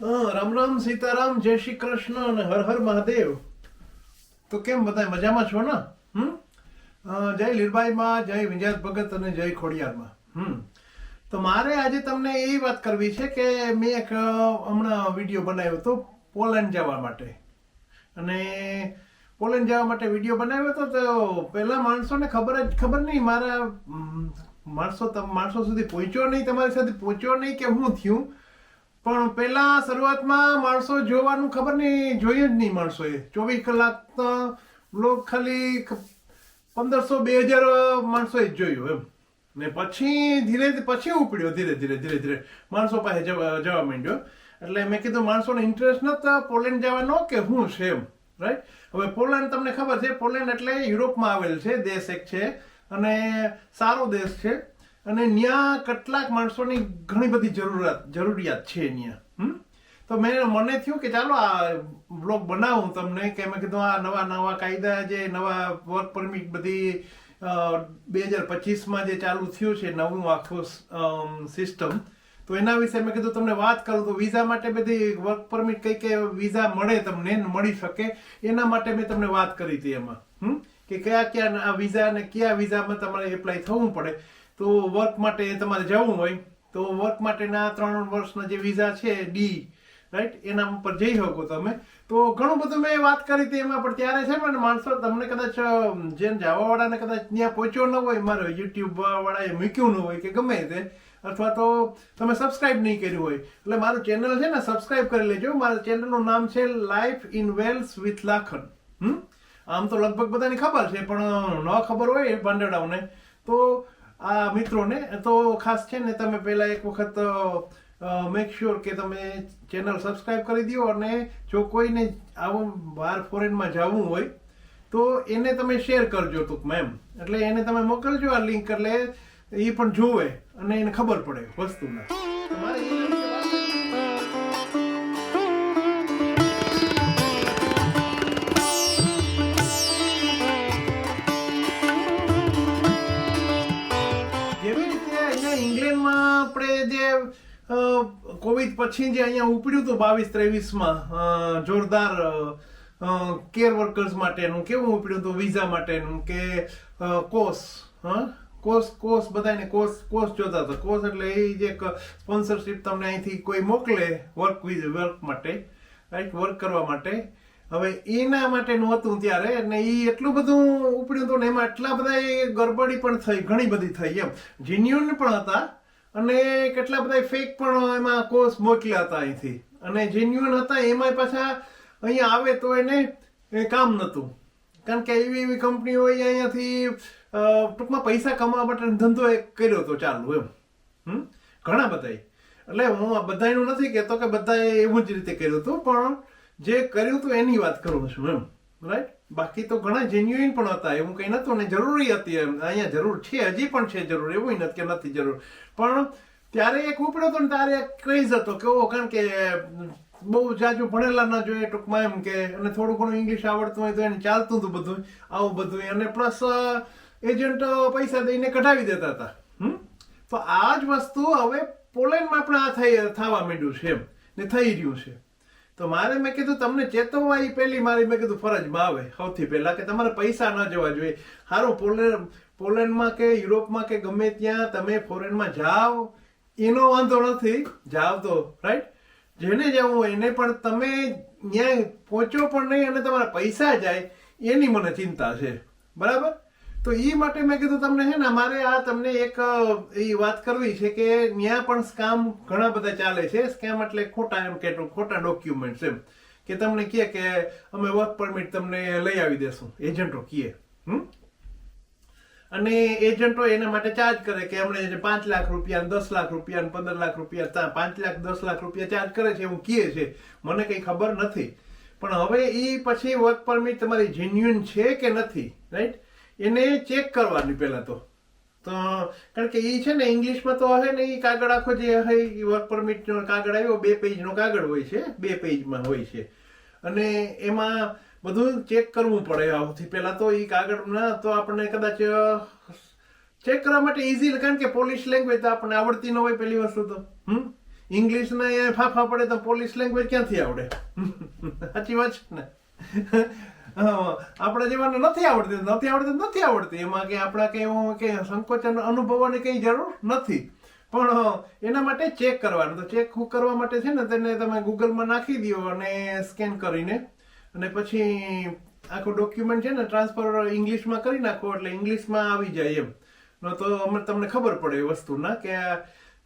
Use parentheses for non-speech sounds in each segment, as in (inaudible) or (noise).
હા, રામ રામ સીતારામ જય શ્રી કૃષ્ણ અને હર હર મહાદેવ. તો કેમ બધા મજામાં છો ને? હમ? જય લીરબાઈમાં જય વિંજાત ભગત અને જય ખોડિયારમાં. હમ. તો મારે આજે તમને એ વાત કરવી છે કે મેં એક હમણાં વીડિયો બનાવ્યો હતો પોલેન્ડ જવા માટે. અને પોલેન્ડ જવા માટે વીડિયો બનાવ્યો હતો તો પહેલાં માણસોને ખબર જ ખબર નહીં મારા માણસો માણસો સુધી પહોંચ્યો નહીં તમારી સાથે પહોંચ્યો નહીં કે શું થયું? પણ પહેલા શરૂઆતમાં માણસો જોવાનું ખબર નહીં, જોઈએ જ નહીં માણસોએ. ચોવીસ કલાક લોક ખાલી પંદરસો બે હજાર માણસોએ જ જોયું એમ. ને પછી ધીરે પછી ઉપડ્યો ધીરે ધીરે ધીરે ધીરે. માણસો પાસે જવા જવા માંડ્યો. એટલે મેં કીધું માણસોને ઇન્ટરેસ્ટ નતો પોલેન્ડ જવાનો કે શું છે એમ રાઈટ હવે પોલેન્ડ તમને ખબર છે, પોલેન્ડ એટલે યુરોપમાં આવેલ છે, દેશ એક છે. અને સારો દેશ છે. અને ત્યાં કેટલાક માણસોની ઘણી બધી જરૂરિયાત જરૂરિયાત છે ત્યાં તો મેં મને થયું કે ચાલો આ બ્લોગ બનાવું તમને, કે મેં કીધું આ નવા નવા કાયદા જે, નવા વર્ક પરમિટ બધી બે હજાર પચીસમાં જે ચાલુ થયું છે નવું આખું સિસ્ટમ, તો એના વિશે મેં કીધું તમને વાત કરું તો વિઝા માટે બધી વર્ક પરમિટ કઈ કઈ વિઝા મળે તમને, મળી શકે, એના માટે મેં તમને વાત કરી હતી એમાં, હમ? કે કયા કયા આ વિઝા અને કયા વિઝામાં તમારે એપ્લાય થવું પડે તો વર્ક માટે તમારે જવું હોય, તો વર્ક માટેના ત્રણ વર્ષના જે વિઝા છે ડી રાઈટ એના ઉપર જઈ શકો તમે. તો ઘણું બધું મેં વાત કરી હતી એમાં, પણ ત્યારે છે ને માણસો તમને કદાચ જેમ જવા કદાચ ત્યાં પહોંચ્યો ન હોય, મારો યુટ્યુબ વાળાએ મૂક્યું ન હોય કે ગમે તે, અથવા તો તમે સબસ્ક્રાઇબ નહીં કર્યું હોય. એટલે મારું ચેનલ છે ને સબસ્ક્રાઇબ કરી લેજો. મારા ચેનલનું નામ છે life in Wales with Lakhan hmm? આમ તો લગભગ બધાની ખબર છે, પણ ન ખબર હોય એ ભાંડડાઓને તો આ મિત્રોને. તો ખાસ છે ને તમે પહેલાં એક વખત મેક શ્યોર કે તમે ચેનલ સબસ્ક્રાઇબ કરી દો અને જો કોઈને આવું બહાર ફોરેનમાં જવું હોય, તો એને તમે શેર કરજો ટૂંકમાં એમ. એટલે એને તમે મોકલજો આ લિંક એટલે એ પણ જોવે અને એને ખબર પડે વસ્તુના તમારે કોવિડ પછી જે અહીંયા ઉપડ્યું હતું બાવીસ ત્રેવીસમાં જોરદાર કેર વર્કર્સ માટેનું, કેવું ઉપડ્યું હતું વિઝા માટેનું કે કોર્સ કોસ કોસ બધાને કોસ કોસ જોતા હતા. કોસ એટલે એ જે સ્પોન્સરશિપ તમને અહીંથી કોઈ મોકલે વર્ક વર્ક માટે રાઈટ વર્ક કરવા માટે. હવે એના માટેનું હતું ત્યારે અને એ એટલું બધું ઉપડ્યું હતું ને એમાં એટલા બધા એ ગડબડી પણ થઈ, ઘણી બધી થઈ એમ. જીન્યુન પણ હતા અને કેટલા બધા ફેક પણ એમાં કોર્સ મોકલ્યા હતા અહીંથી. અને જેન્યુઅન હતા એમાં પાછા અહીંયા આવે તો એને કામ નહોતું. કારણ કે એવી એવી કંપનીઓ અહીંયાથી ટૂંકમાં પૈસા કમાવા માટે ધંધો એક કર્યો હતો ચાલુ એમ. ઘણા બધાએ. એટલે હું આ બધાયનું નથી કહેતો કે બધાએ એવું જ રીતે કર્યું હતું, પણ જે કર્યું હતું એની વાત કરું છું એમ. રાઈટ બાકી તો ઘણા જેન્યુઇન પણ હતા, એવું કંઈ નતું ને જરૂરી હતી એમ. અહીંયા જરૂર છે, હજી પણ છે જરૂર, એવું નથી કે નથી જરૂર. પણ ત્યારે એક ઉપડ્યો હતો ને ત્યારે એક ક્રેઝ હતો કે ઓ કારણ કે બહુ જાજુ ભણેલા ના જોઈએ ટૂંકમાં એમ કે, અને થોડું ઘણું ઇંગ્લિશ આવડતું હોય તો એને ચાલતું હતું બધું, આવું બધું. અને પ્લસ એજન્ટ પૈસા દઈને કઢાવી દેતા હતા. હમ? તો આ જ વસ્તુ હવે પોલેન્ડમાં પણ આ થઈ, થવા માંડ્યું છે એમ. ને થઈ રહ્યું છે. તો મારે મેં કીધું, તમને ચેતવવા એ પહેલી મારી. મેં કીધું ફરજમાં આવે સૌથી પહેલા કે તમારે પૈસા ન જવા જોઈએ. સારું પોલેન્ડ, પોલેન્ડમાં કે યુરોપમાં કે ગમે ત્યાં તમે ફોરેનમાં જાઓ, એનો વાંધો નથી. જાઓ તો રાઈટ જેને જવું હોય એને, પણ તમે ત્યાં પહોંચો પણ નહીં અને તમારા પૈસા જાય, એની મને ચિંતા છે. બરાબર? તો એ માટે મેં કીધું તમને છે ને, મારે આ તમને એક એ વાત કરવી છે કે ત્યાં પણ સ્કામ ઘણા બધા ચાલે છે. સ્કેમ એટલે ખોટા એમ કે ખોટા ડોક્યુમેન્ટ્સ એમ. કે તમને કહે કે અમે વર્ક પરમિટ તમને લઈ આવી દેશું. એજન્ટો કહે. હમ? અને એજન્ટો એના માટે ચાર્જ કરે કે અમને પાંચ લાખ રૂપિયા દસ લાખ રૂપિયા પંદર લાખ રૂપિયા ત્યાં પાંચ લાખ, દસ લાખ રૂપિયા ચાર્જ કરે છે એવું કહે છે. મને કઈ ખબર નથી. પણ હવે એ પછી વર્ક પરમિટ તમારી જેન્યુઅન છે કે નથી? રાઈટ એને ચેક કરવાની પહેલા તો. તો, કારણ કે એ છે ને ઇંગ્લિશમાં તો હે ને એ કાગળ આખો જે હે વર્ક પરમિટનો કાગળ આવ્યો, બે પેજનો કાગળ હોય છે, બે પેજમાં હોય છે. અને એમાં બધું ચેક કરવું પડે આવતી પહેલાં તો એ કાગળ ના, તો આપણને કદાચ ચેક કરવા માટે ઇઝી કારણ કે પોલિશ લેંગ્વેજ તો આપણને આવડતી ન હોય પેલી વસ્તુ તો. હમ? ઇંગ્લિશના એ ફાફા પડે તો પોલીસ લેંગ્વેજ ક્યાંથી આવડે? (laughs) સાચી વાત છે ને? આપણા જેવાને નથી આવડતી નથી આવડતી નથી આવડતી. એમાં કે આપણા કે એવું કે સંકોચન અનુભવવાની કઈ જરૂર નથી. પણ એના માટે ચેક કરવાનું. તો ચેક કરવા માટે છે ને, તેને તમે ગૂગલમાં નાખી દો અને સ્કેન કરીને. અને પછી આખું ડોક્યુમેન્ટ છે ને ટ્રાન્સફર ઇંગ્લિશમાં કરી નાખો એટલે ઇંગ્લિશમાં આવી જાય એમ. ન તો અમે તમને ખબર પડે એ વસ્તુના કે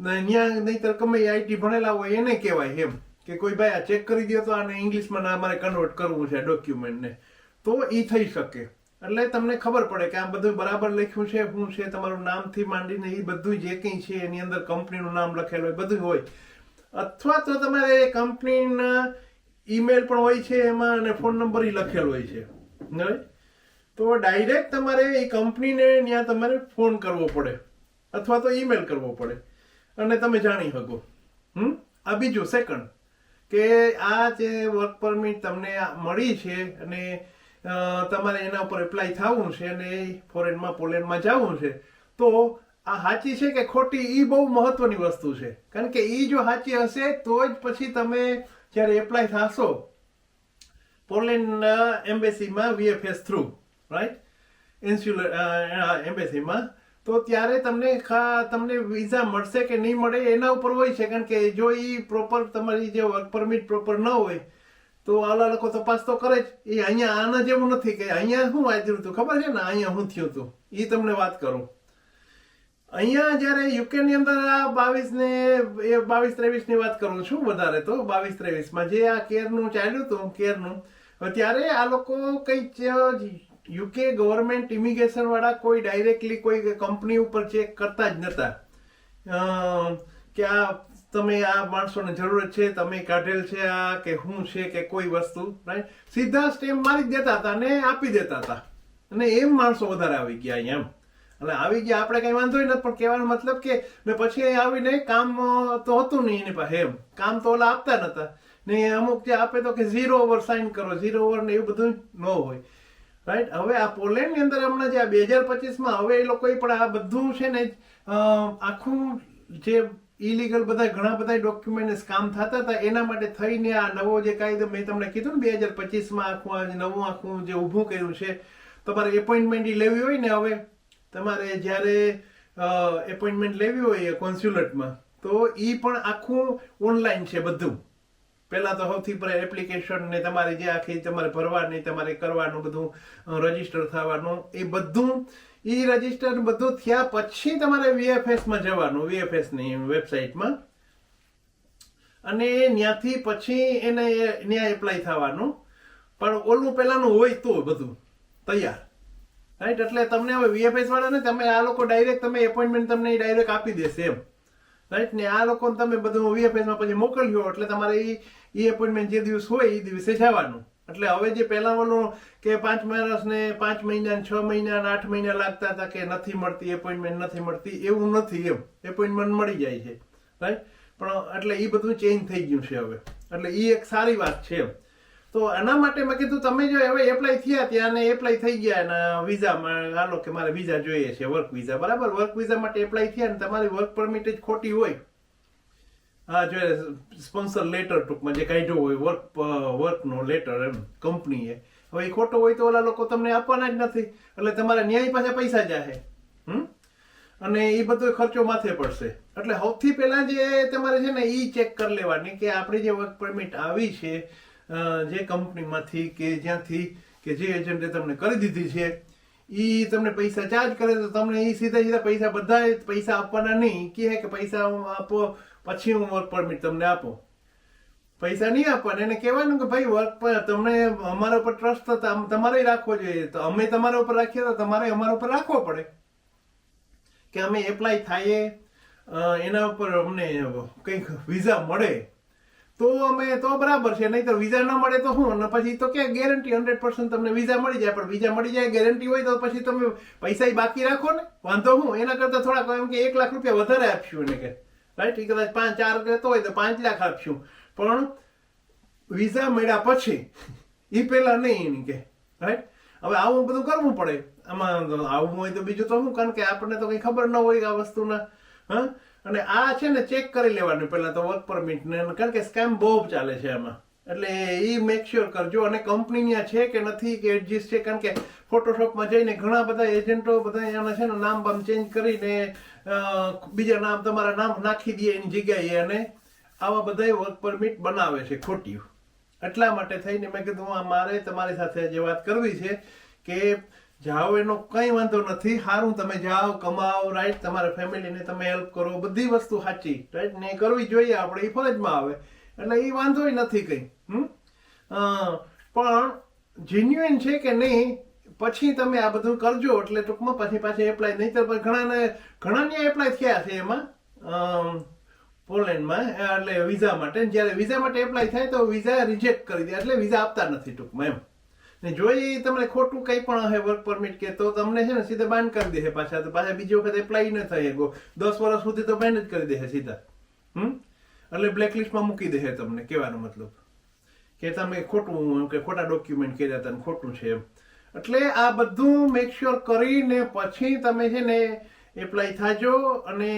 ન્યા નહીતર ગમે આઈટી ભણેલા હોય એને કહેવાય એમ. કે કોઈ ભાઈ આ ચેક કરી દો તો આને ઇંગ્લિશમાં અમારે કન્વર્ટ કરવું છે ડોક્યુમેન્ટને તો એ થઈ શકે. એટલે તમને ખબર પડે કે આ બધું બરાબર લખ્યું છે શું છે, તમારું નામથી માંડીને એ બધું જે કંઈ છે, એની અંદર કંપનીનું નામ લખેલું હોય, બધું હોય. અથવા તો તમારે કંપનીના ઈમેલ પણ હોય છે એમાં અને ફોન નંબર ઈ લખેલો હોય છે? તો ડાયરેક્ટ તમારે એ કંપનીને ત્યાં તમારે ફોન કરવો પડે. અથવા તો ઈમેલ કરવો પડે. અને તમે જાણી શકો. હમ? આ બીજું સેકન્ડ કે આ જે વર્ક પરમિટ તમને મળી છે અને તમારે એના ઉપર એપ્લાય થવું છે અને ફોરેનમાં પોલેન્ડમાં જવું છે. તો આ સાચી છે કે ખોટી એ બહુ મહત્વની વસ્તુ છે. કારણ કે એ જો સાચી હશે, તો જ પછી તમે જ્યારે એપ્લાય થશો પોલેન્ડના એમ્બેસીમાં વીએફએસ થ્રુ રાઈટ ઇન્સ્યુલર એમ્બેસીમાં. તો ત્યારે તમને ખા, તમને વિઝા મળશે કે નહીં મળે, એના ઉપર હોય છે. કારણ કે જો એ પ્રોપર તમારી જે વર્ક પરમિટ પ્રોપર ન હોય તો આલા લોકો તપાસ તો કરે જ. એ અહીંયા આના જેવું નથી કે અહીંયા શું વાંચ્યું હતું ખબર છે ને? અહીંયા શું થયું હતું એ તમને વાત કરું. અહીંયા જ્યારે યુકેની અંદર આ બાવીસ ને, એ બાવીસ ત્રેવીસની વાત કરું છું વધારે તો, બાવીસ ત્રેવીસમાં જે આ કેરનું ચાલ્યું હતું, કેરનું ત્યારે આ લોકો કઈ યુકે ગવર્મેન્ટ ઇમિગ્રેશન વાળા કોઈ ડાયરેક્ટલી કોઈ કંપની ઉપર ચેક કરતા જ નતા. કે આ તમે આ માણસોને જરૂરત છે, તમે કાઢેલ છે આ કે શું છે કે કોઈ વસ્તુ રાઈટ સીધા સ્ટેમ્પ મારી દેતા હતા અને આપી દેતા હતા. અને એમ માણસો વધારે આવી ગયા એમ. એટલે આવી ગયા આપણે કઈ વાંધો નથી, પણ કહેવાનો મતલબ કે ને પછી આવીને કામ તો હતું નહીં એની પાસે એમ. કામ તો ઓલા આપતા નતા. ને અમુક જે આપે તો કે ઝીરો ઓવર સાઇન કરો ઝીરો ઓવર ને એવું બધું ન હોય. રાઈટ હવે આ પોલેન્ડની અંદર હમણાં જે આ બે હજાર પચીસમાં, હવે એ લોકોએ પણ આ બધું છે ને આખું જે ઇલીગલ બધા ઘણા બધા ડોક્યુમેન્ટ કામ થતા હતા. એના માટે થઈને આ નવો જે કાયદો, મેં તમને કીધું ને, બે હજાર પચીસમાં આખું આ નવું આખું જે ઊભું કર્યું છે, તમારે એપોઇન્ટમેન્ટ લેવી હોય ને હવે? તમારે જ્યારે એપોઇન્ટમેન્ટ લેવી હોય કોન્સ્યુલેટમાં તો એ પણ આખું ઓનલાઈન છે બધું. પહેલાં તો સૌથી પર એપ્લિકેશન ને તમારે જે આખી તમારે ભરવાની તમારે કરવાનું બધું રજિસ્ટર થવાનું, એ બધું એ રજિસ્ટર બધું થયા પછી તમારે વીએફએસમાં જવાનું વીએફએસની વેબસાઇટમાં અને ત્યાંથી પછી એને ત્યાં એપ્લાય થવાનું. પણ ઓલું પહેલાંનું હોય તો બધું, તૈયાર. રાઈટ એટલે તમને હવે વીએફએસ વાળાને તમે આ લોકો ડાયરેક્ટ તમે એપોઇન્ટમેન્ટ તમને ડાયરેક્ટ આપી દેશે એમ. રાઈટ ને આ લોકોને તમે બધું વીએફએસમાં પછી મોકલ્યો, એટલે તમારે એ એપોઇન્ટમેન્ટ જે દિવસ હોય એ દિવસે જવાનું. એટલે હવે જે પહેલા ઓલું કે પાંચ માણસને પાંચ મહિના છ મહિના આઠ મહિના લાગતા હતા કે નથી મળતી એપોઇન્ટમેન્ટ નથી મળતી, એવું નથી એમ. એપોઇન્ટમેન્ટ મળી જાય છે. રાઈટ પણ એટલે એ બધું ચેન્જ થઈ ગયું છે હવે. એટલે એ એક સારી વાત છે એમ. તો એના માટે મેં કીધું, તમે જો હવે એપ્લાય થયા ત્યાં ને એપ્લાય થઈ ગયા અને વિઝામાં હાલો કે મારે વિઝા જોઈએ છે વર્ક વિઝા બરાબર? વર્ક વિઝા માટે એપ્લાય થયા ને તમારી વર્ક પરમિટ જ ખોટી હોય. હા જો સ્પોન્સર લેટર ટૂંકમાં જે કાઢ્યો હોય વર્ક વર્કનો લેટર એમ કંપનીએ હવે એ ખોટો હોય તો ઓલા લોકો તમને આપવાના જ નથી. એટલે તમારા ન્યાય પાસે પૈસા જાહે. હમ? અને એ બધો ખર્ચો માથે પડશે. એટલે સૌથી પહેલાં જે તમારે છે ને એ ચેક કરી લેવાની કે આપણી જે વર્ક પરમિટ આવી છે જે કંપનીમાંથી કે જ્યાંથી કે જે એજન્ટે તમને કરી દીધી છે એ તમને પૈસા ચાર્જ કરે તો તમને એ સીધા સીધા પૈસા બધા પૈસા આપવાના નહીં. કે પૈસા આપો પછી હું વર્ક પરમિટ તમને આપો. પૈસા નહીં આપવાના. એને કહેવાનું કે ભાઈ વર્ક પર તમને અમારા ઉપર ટ્રસ્ટ તમારે રાખવો જોઈએ. તો અમે તમારા ઉપર રાખીએ તો તમારે અમારા ઉપર રાખવો પડે. કે અમે એપ્લાય થાય એના ઉપર અમને કંઈક વિઝા મળે, તો અમે, તો બરાબર છે. નહીં તો વિઝા ન મળે તો શું? અને પછી તો કે ગેરંટી હંડ્રેડ પર્સન્ટ તમને વિઝા મળી જાય. પણ વિઝા મળી જાય ગેરંટી હોય તો પછી તમે પૈસા બાકી રાખો ને. વાંધો હું એના કરતા થોડાક એમ કે એક લાખ રૂપિયા વધારે આપશું એને કે. રાઈટ? એ કદાચ પાંચ, ચાર કહેતો હોય તો પાંચ લાખ આપશું. પણ વિઝા મળ્યા પછી એ પેલા નહીં એની કે રાઈટ? હવે આવું બધું કરવું પડે. આમાં આવું હોય તો બીજું તો શું? કારણ કે આપણને તો કઈ ખબર ન હોય આ વસ્તુના. હા? અને આ છે ને ચેક કરી લેવાનું પહેલા તો વર્ક પરમિટ ને, કારણ કે સ્કેમ બહુ ચાલે છે આમાં. એટલે એ મેક શ્યોર કરજો. અને કંપની ત્યાં છે કે નથી કે એડજસ્ટ છે. કારણ કે ફોટોશોપમાં જઈને ઘણા બધા એજન્ટો બધા એના છે ને નામ બામ ચેન્જ કરીને બીજા નામ તમારા નામ નાખી દે એની જગ્યાએ અને આવા બધા વર્ક પરમિટ બનાવે છે ખોટી એટલા માટે થઈને મેં કીધું, આ મારે તમારી સાથે જે વાત કરવી છે કે જાઓ એનો કંઈ વાંધો નથી. સારું તમે જાઓ, કમાઓ રાઈટ તમારા ફેમિલીને તમે હેલ્પ કરો. બધી વસ્તુ સાચી રાઈટ ને કરવી જોઈએ, આપણે એ ફરજમાં આવે. એટલે એ વાંધો નથી કંઈ. પણ જેન્યુઅન છે કે નહીં, પછી તમે આ બધું કરજો, એટલે ટૂંકમાં પછી પાછી એપ્લાય નહીં તો ઘણાને ઘણાને એપ્લાય થયા છે એમાં પોલેન્ડમાં, એટલે વિઝા માટે. જ્યારે વિઝા માટે એપ્લાય થાય તો વિઝા રિજેક્ટ કરી દે, એટલે વિઝા આપતા નથી ટૂંકમાં એમ. ને જો તમને ખોટું કંઈ પણ હશે વર્ક પરમિટ કે તો તમને છે ને સીધા બાન કરી દે પાછા, તો પાછા બીજી વખત એપ્લાય ન થાય ગો દસ વર્ષ સુધી તો બેન જ કરી દે સીધા. હમ? એટલે બ્લેકલિસ્ટમાં મૂકી દે તમને, કહેવાનો મતલબ. કે તમે ખોટું, કે ખોટા ડોક્યુમેન્ટ કર્યા હતા ખોટું છે. એમ એટલે આ બધું મેક શ્યોર કરીને પછી તમે છે ને એપ્લાય થાજો અને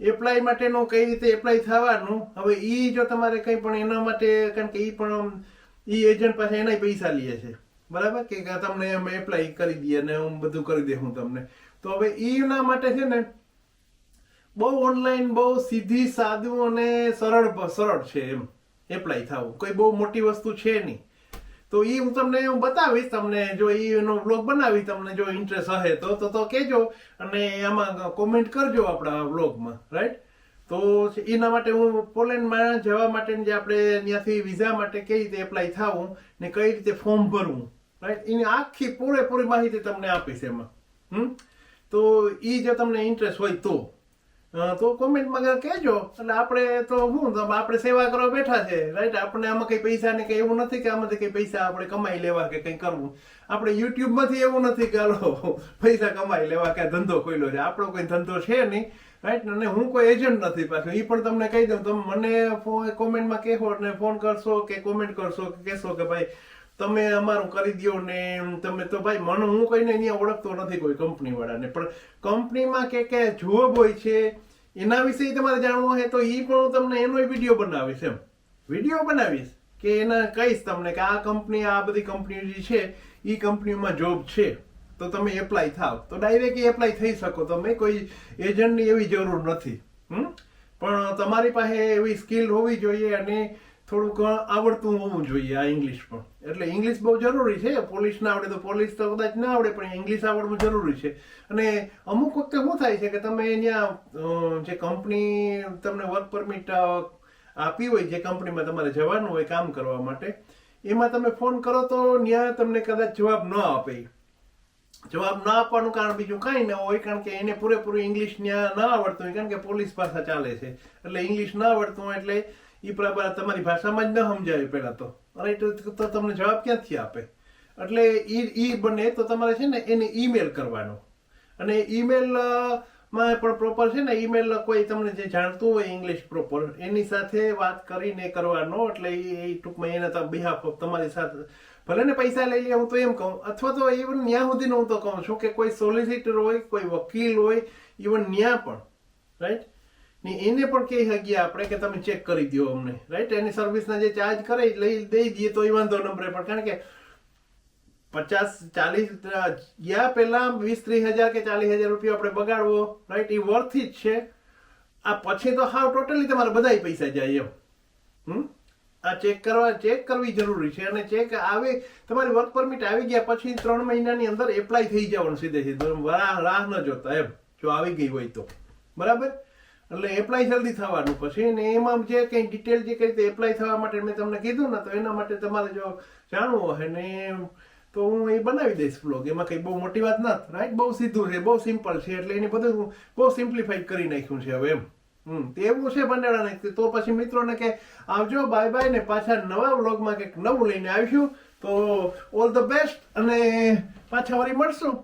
એપ્લાય માટેનું કઈ રીતે એપ્લાય થવાનું, હવે એ જો તમારે કંઈ પણ એના માટે, કારણ કે એ પણ ઈ એજન્ટ પાસે એના પૈસા લે છે. બરાબર? કે તમને એમ એપ્લાય કરી દઈએ અને હું બધું કરી દે હું તમને. તો હવે એના માટે છે ને બહુ ઓનલાઈન બહુ સીધી, સાદું અને સરળ સરળ છે એમ. એપ્લાય થવું કોઈ બહુ મોટી વસ્તુ છે નહીં. તો એ હું તમને હું બતાવીશ, તમને જો એનો બ્લોગ બનાવી તમને જો ઇન્ટરેસ્ટ હશે તો તો તો કહેજો અને આમાં કોમેન્ટ કરજો આપણા બ્લોગમાં રાઈટ તો એના માટે હું પોલેન્ડમાં જવા માટે જે આપણે ત્યાંથી વિઝા માટે કઈ રીતે એપ્લાય થવું ને કઈ રીતે ફોર્મ ભરવું રાઈટ એની આખી પૂરેપૂરી માહિતી તમને આપીશ એમાં, હમ? તો એ જો તમને ઇન્ટરેસ્ટ હોય તો. તો કોમેન્ટમાં કહેજો. એટલે આપણે તો શું આપણે સેવા કરવા બેઠા છે રાઈટ આપણે આમાં કઈ પૈસા ને કઈ એવું નથી કે આમાંથી કઈ પૈસા આપણે કમાઈ લેવા કે કઈ કરવું. આપણે યુટ્યુબમાંથી એવું નથી કે હાલો, પૈસા કમાઈ લેવા કે ધંધો ખોલ્યો છે. આપણો કોઈ ધંધો છે નહીં રાઈટ અને હું કોઈ એજન્ટ નથી પાછું. એ પણ તમને કહી દઉં, તમે મને કોમેન્ટમાં કહેશો ને ફોન કરશો કે કોમેન્ટ કરશો કે કહેશો કે ભાઈ તમે અમારું કરી દો ને તમે તો ભાઈ મને હું કહીને અહીંયા ઓળખતો નથી કોઈ કંપની વાળાને પણ કંપનીમાં કે કે જોબ હોય છે, એના વિશે તમારે જાણવું હોય તો એ પણ હું તમને એનો વીડિયો બનાવીશ એમ. વીડિયો બનાવીશ કે એના કહીશ તમને કે આ કંપની, આ બધી કંપનીઓ જે છે એ કંપનીમાં જોબ છે. તો તમે એપ્લાય થાવ. તો ડાયરેક્ટ એપ્લાય થઈ શકો. તમે કોઈ એજન્ટની એવી જરૂર નથી. હમ? પણ તમારી પાસે એવી સ્કિલ હોવી જોઈએ અને થોડુંક આવડતું હોવું જોઈએ આ ઇંગ્લિશ પણ. એટલે ઇંગ્લિશ બહુ જરૂરી છે. પોલીસ ના આવડે તો પોલીસ તો કદાચ ના આવડે, પણ ઇંગ્લિશ આવડવું જરૂરી છે. અને અમુક વખતે શું થાય છે કે તમે ત્યાં જે કંપની તમને વર્ક પરમિટ આપી હોય, જે કંપનીમાં તમારે જવાનું હોય કામ કરવા માટે, એમાં તમે ફોન કરો તો ત્યાં તમને કદાચ જવાબ ન આપે. જવાબ ના આપવાનું કારણ બીજું કાંઈ ન હોય, કારણ કે એને પૂરેપૂરું ઇંગ્લિશ ત્યાં ના આવડતું હોય, કારણ કે પોલીસ ભાષા ચાલે છે. એટલે ઇંગ્લિશ ના આવડતું હોય એટલે એ પ્રમાણે તમારી ભાષામાં જ ન સમજાવે પહેલાં તો. રાઈટ તો તમને જવાબ ક્યાંથી આપે? એટલે એ એ બને તો તમારે છે ને એને ઈમેલ કરવાનો. અને ઈમેલમાં પણ પ્રોપર છે ને ઈમેલ કોઈ તમને જે જાણતું હોય ઇંગ્લિશ પ્રોપર એની સાથે વાત કરીને કરવાનો. એટલે એ ટૂંકમાં એના બિહાફ તમારી સાથે. ભલે ને પૈસા લઈ લે, હું તો એમ કહું. અથવા તો ઇવન ન્યા સુધીનું હું તો કહું છું કે કોઈ સોલિસિટર હોય, કોઈ વકીલ હોય ઇવન ન્યા પણ. રાઈટ ને એને પણ કહી શકીએ આપણે કે તમે ચેક કરી દો અમને. રાઈટ એની સર્વિસના જે ચાર્જ કરે લઈ દઈ દઈએ તો એ વાંધો નંબરે પણ કારણ કે પચાસ, ચાલીસ ગયા પહેલા વીસ, ત્રીસ હજાર કે ચાલીસ હજાર રૂપિયા આપણે બગાડવો રાઈટ એ વર્થ જ છે. આ પછી તો હાવ ટોટલી તમારા બધા પૈસા જાય એમ. હમ? આ ચેક કરવા ચેક કરવી જરૂરી છે. અને ચેક આવે, તમારી વર્ક પરમિટ આવી ગયા પછી ત્રણ મહિનાની અંદર એપ્લાય થઈ જવાનું સીધે સીધું. રાહ ન જોતા એમ. જો આવી ગઈ હોય તો. બરાબર? એટલે એપ્લાય જલ્દી થવાનું. પછી ને એમાં જે કંઈ ડિટેલ જે કઈ રીતે એપ્લાય થવા માટે મેં તમને કીધું ને, તો એના માટે તમારે જો જાણવું હોય ને તો હું એ બનાવી દઈશ બ્લોગ એમાં કંઈ બહુ મોટી વાત ના રાઈટ બહુ સીધું છે, બહુ સિમ્પલ છે. એટલે એને બધું બહુ સિમ્પ્લિફાઈ કરી નાખ્યું છે હવે એમ. હમ, તે એવું છે બંડાળાને તો પછી મિત્રોને કે આવજો બાય બાય ને પાછા નવા વ્લોગમાં કંઈક નવું લઈને આવીશું. તો ઓલ ધ બેસ્ટ અને પાછા વળી મળશું.